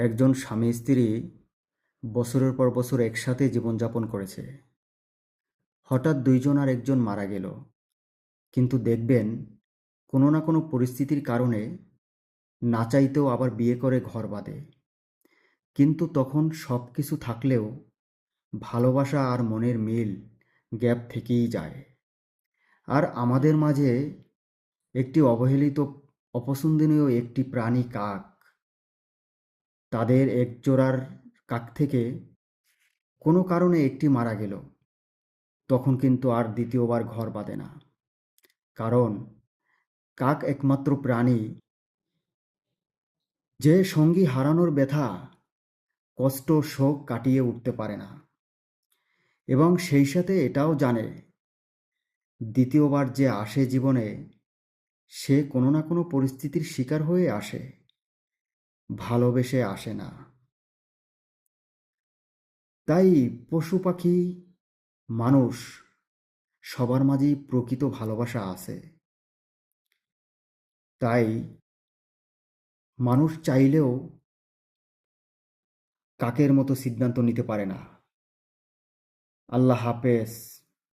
একজন স্বামী স্ত্রী বছরের পর বছর একসাথে জীবনযাপন করেছে। হঠাৎ দুইজন আর একজন মারা গেল। কিন্তু দেখবেন, কোনো না কোনো পরিস্থিতির কারণে না চাইতেও আবার বিয়ে করে ঘর বাঁধে। কিন্তু তখন সব কিছু থাকলেও ভালোবাসা আর মনের মিল গ্যাপ থেকেই যায়। আর আমাদের মাঝে একটি অবহেলিত, অপছন্দনীয় একটি প্রাণী কাক তাদের এক জোড়ার কাক থেকে কোনো কারণে একটি মারা গেল। তখন কিন্তু আর দ্বিতীয়বার ঘর বাঁধে না। কারণ কাক একমাত্র প্রাণী যে সঙ্গী হারানোর ব্যথা, কষ্ট, শোক কাটিয়ে উঠতে পারে না। এবং সেই সাথে এটাও জানে, দ্বিতীয়বার যে আসে জীবনে, সে কোনো না কোনো পরিস্থিতির শিকার হয়ে আসে। ভালোবেসে আসে না। তাই পশু পাখি, মানুষ, সবার মাঝেই প্রকৃত ভালোবাসা আছে। তাই মানুষ চাইলেও কাকের মতো সিদ্ধান্ত নিতে পারে না। আল্লাহ হাফেজ।